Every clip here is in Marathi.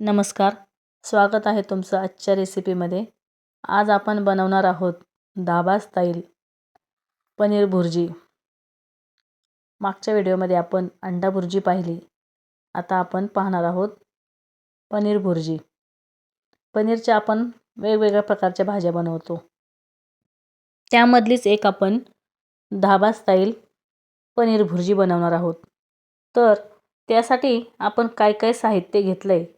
नमस्कार. स्वागत आहे तुमचं आजच्या रेसिपीमध्ये आज आपण बनवणार आहोत दाबा स्टाईल पनीर भुर्जी. मागच्या व्हिडिओमध्ये आपण अंडा भुर्जी पाहिली. आता आपण पाहणार आहोत पनीर भुर्जी. पनीरच्या आपण वेगवेगळ्या प्रकारच्या भाज्या बनवतो. त्यामधलीच एक आपण धाबा स्टाईल पनीर भुर्जी बनवणार आहोत. तर त्यासाठी आपण काय काय साहित्य घेतलं आहे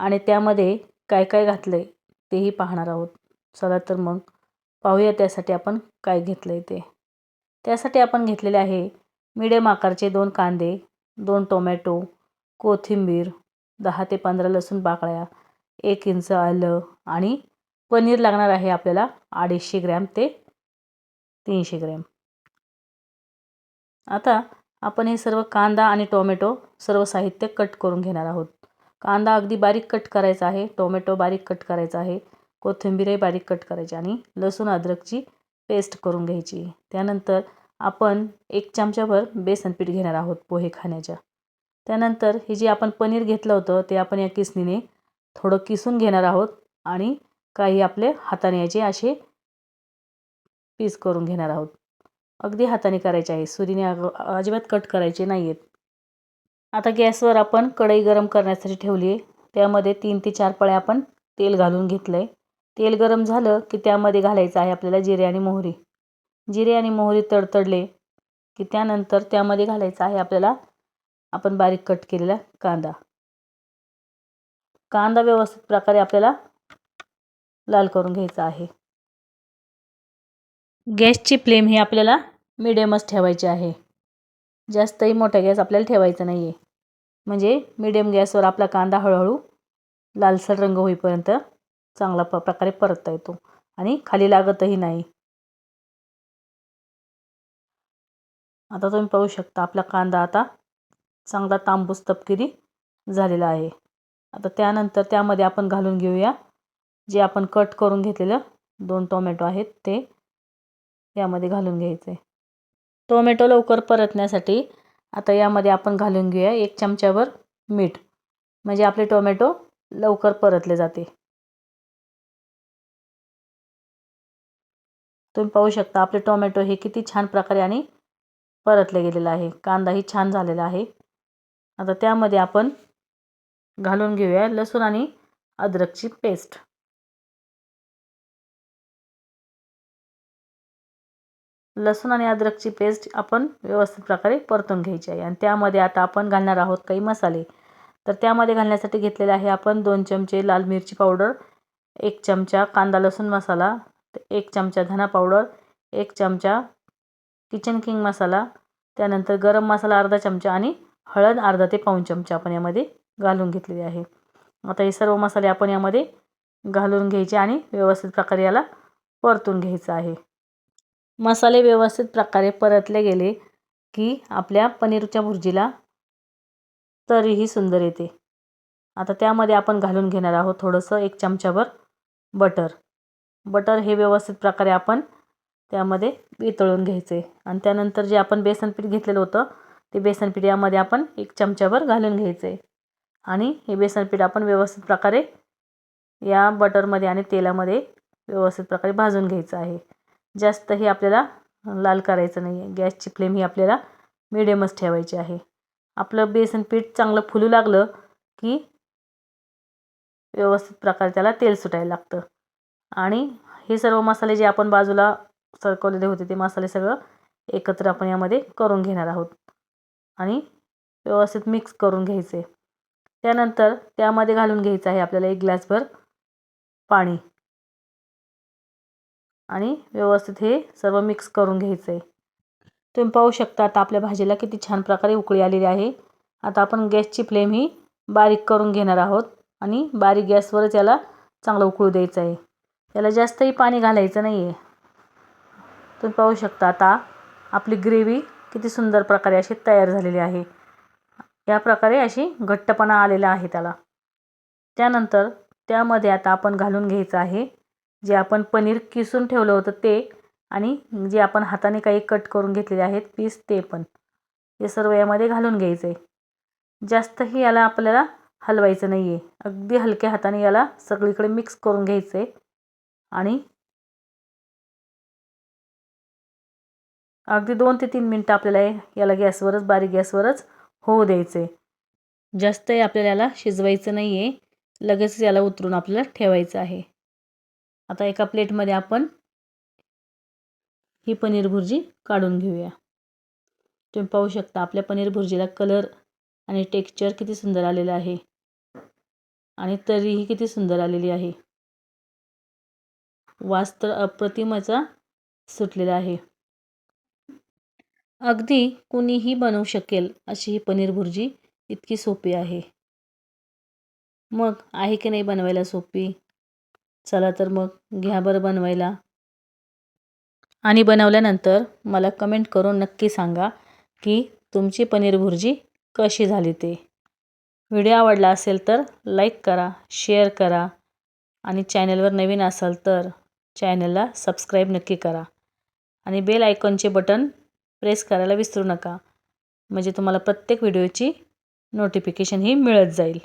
आणि त्यामध्ये काय काय घातलं आहे तेही पाहणार आहोत. चला तर मग पाहूया त्यासाठी आपण काय घेतलं आहे ते. त्यासाठी आपण घेतलेले आहे मिडियम आकारचे दोन कांदे दोन टोमॅटो कोथिंबीर दहा ते पंधरा लसूण बाकळ्या एक इंच आलं आणि पनीर लागणार आहे आपल्याला अडीचशे ग्रॅम ते तीनशे ग्रॅम. आता आपण हे सर्व कांदा आणि टोमॅटो सर्व साहित्य कट करून घेणार आहोत. कांदा अगदी बारीक कट करायचा आहे टोमॅटो बारीक कट करायचा आहे कोथिंबीरही बारीक कट करायची आणि लसूण अद्रकची पेस्ट करून घ्यायची. त्यानंतर आपण एक चमच्याभर बेसन पीठ घेणार आहोत पोहे खाण्याच्या. त्यानंतर हे जे आपण पनीर घेतलं होतं ते आपण या किसणीने थोडं किसून घेणार आहोत आणि काही आपले हाताने याचे असे पीस करून घेणार आहोत. अगदी हाताने करायचे आहे. सुरीने अजिबात कट करायचे नाही आहेत आता गॅसवर आपण कढई गरम करण्यासाठी ठेवली आहे. त्यामध्ये तीन ते चार पळ्या आपण तेल घालून घेतलं आहे तेल गरम झालं की त्यामध्ये घालायचं आहे आपल्याला जिरे आणि मोहरी. जिरे आणि मोहरी तडतडले की त्यानंतर त्यामध्ये घालायचं आहे आपल्याला आपण बारीक कट केलेला कांदा. कांदा व्यवस्थित प्रकारे आपल्याला लाल करून घ्यायचा आहे. गॅसची फ्लेम ही आपल्याला मिडियमच ठेवायची आहे. जास्तही मोठा गॅस आपल्याला ठेवायचा नाही आहे म्हणजे मिडियम गॅसवर आपला कांदा हळूहळू लालसर रंग होईपर्यंत चांगला प प्रकारे परतता येतो. आणि खाली लागतही नाही. आता तुम्ही पाहू शकता आपला कांदा आता चांगला तांबूस तपकिरी झालेला आहे. आता त्यानंतर त्यामध्ये आपण घालून घेऊया जे आपण कट करून घेतलेलं दोन टोमॅटो आहेत ते यामध्ये घालून घ्यायचं. आहे टोमॅटो लवकर परतण्यासाठी आता यामध्ये आपण घालून घेऊया एक चमच्यावर मीठ. म्हणजे आपले टोमॅटो लवकर परतले जाते. तुम्ही पाहू शकता आपले टोमॅटो हे किती छान प्रकारे आणि परतले गेलेलं आहे. कांदाही छान झालेला आहे. आता त्यामध्ये आपण घालून घेऊया लसूण आणि अद्रकची पेस्ट. लसूण आणि अद्रकची पेस्ट आपण व्यवस्थित प्रकारे परतून घ्यायची आहे. आणि त्यामध्ये आता आपण घालणार आहोत काही मसाले. तर त्यामध्ये घालण्यासाठी घेतलेले आहे आपण दोन चमचे लाल मिरची पावडर एक चमचा कांदा लसूण मसाला एक चमचा धना पावडर एक चमचा किचन किंग मसाला त्यानंतर गरम मसाला अर्धा चमचा आणि हळद अर्धा ते पाऊण चमचा आपण यामध्ये घालून घेतलेली आहे. आता हे सर्व मसाले आपण यामध्ये घालून घ्यायचे आणि व्यवस्थित प्रकारे याला परतून घ्यायचं आहे. मसाले व्यवस्थित प्रकारे परतले गेले की आपल्या पनीरच्या भुर्जीला तरीही सुंदर येते. आता त्यामध्ये आपण घालून घेणार आहोत थोडंसं एक चमच्याभर बटर. बटर हे व्यवस्थित प्रकारे आपण त्यामध्ये वितळून घ्यायचे. आणि त्यानंतर जे आपण बेसन पीठ घेतलेलं होतं ते बेसन पीठ यामध्ये आपण एक चमच्याभर घालून घ्यायचे. आणि हे बेसन पीठ आपण व्यवस्थित प्रकारे या बटरमध्ये आणि तेलामध्ये व्यवस्थित प्रकारे भाजून घ्यायचं आहे. जास्त हे आपल्याला लाल करायचं नाही आहे गॅसची फ्लेम ही आपल्याला मिडियमच ठेवायची आहे. आपलं बेसन पीठ चांगलं फुलू लागलं की व्यवस्थित प्रकारे त्याला तेल सुटायला लागतं. आणि हे सर्व मसाले जे आपण बाजूला सरकवलेले होते ते मसाले सगळं एकत्र आपण यामध्ये करून घेणार आहोत. आणि व्यवस्थित मिक्स करून घ्यायचे. त्यानंतर त्यामध्ये घालून घ्यायचं आहे आपल्याला एक ग्लासभर पाणी. आणि व्यवस्थित हे सर्व मिक्स करून घ्यायचं आहे तुम्ही पाहू शकता आता आपल्या भाजीला किती छान प्रकारे उकळी आलेली आहे. आता आपण गॅसची फ्लेम ही बारीक करून घेणार आहोत आणि बारीक गॅसवरच याला चांगलं उकळू द्यायचं आहे. याला जास्तही पाणी घालायचं नाही आहे तुम्ही पाहू शकता आता आपली ग्रेव्ही किती सुंदर प्रकारे अशी तयार झालेली आहे. या प्रकारे अशी घट्टपणा आलेला आहे त्याला. त्यानंतर त्यामध्ये आता आपण घालून घ्यायचं आहे जे आपण पनीर किसून ठेवलं होतं ते आणि जे आपण हाताने काही कट करून घेतलेले आहेत पीस ते पण. हे सर्व यामध्ये घालून घ्यायचं आहे जास्तही याला आपल्याला हलवायचं नाही आहे अगदी हलक्या हाताने याला सगळीकडे मिक्स करून घ्यायचं आहे आणि अगदी दोन ते तीन मिनटं आपल्याला याला गॅसवरच बारीक गॅसवरच होऊ द्यायचं आहे जास्तही आपल्याला याला शिजवायचं नाही आहे लगेच याला उतरून आपल्याला ठेवायचं आहे. आता एका प्लेटमध्ये आपण ही पनीर भुर्जी काढून घेऊया. तुम्ही पाहू शकता आपल्या पनीर भुर्जीला कलर आणि टेक्स्चर किती सुंदर आलेलं आहे. आणि तरीही किती सुंदर आलेली आहे. वास तर अप्रतिमाचा सुटलेला आहे. अगदी कुणीही बनवू शकेल अशी ही पनीर भुर्जी इतकी सोपी आहे. मग आहे की नाही बनवायला सोपी? चला तर मग घ्या बरं बनवायला. आणि बनवल्यानंतर मला कमेंट करून नक्की सांगा की तुमची पनीर भुर्जी कशी झाली ते. व्हिडिओ आवडला असेल तर लाईक करा शेअर करा आणि चॅनलवर नवीन असाल तर चॅनलला सबस्क्राईब नक्की करा. आणि बेल आयकॉनचे बटन प्रेस करायला विसरू नका. म्हणजे तुम्हाला प्रत्येक व्हिडिओची नोटिफिकेशन ही मिळत जाईल.